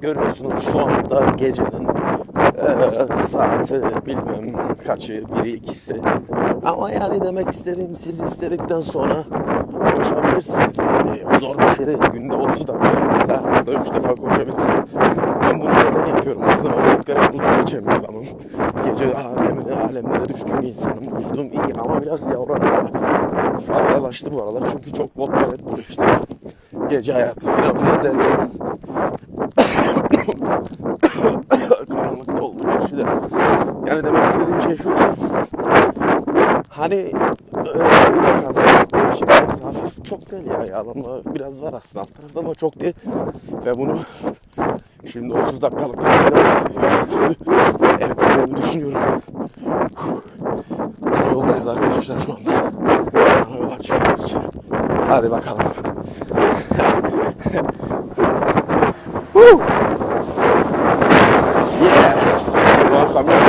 görüyorsunuz şu anda gecenin eee saati bilmem kaçı, biri ikisi. Ama yani demek istediğim siz istedikten sonra koşabilirsiniz. Yani zor bir şey değil. Günde 30 dakika mesela da 3 defa koşabilirsiniz. Ben bunu neden yapıyorum? Aslında ben Red Bull çok adamım. Gece alemine, alemlere düşkün bir insanım. Vücudum iyi ama biraz yavranıyor. Fazlalaştı bu aralar çünkü çok vodka Red Bull işte. Gece hayatı falan filan derken gerçi de. Yani demek istediğim şey şu hani e, için biraz hafif çok değil ya yağlanma biraz var aslında alt tarafta ama çok değil. Ve bunu şimdi 30 dakikalık evet diyeceğimi düşünüyorum. Ana yoldayız arkadaşlar şu anda. Yola çıkıyoruz. Hadi bakalım. Woo! Tamil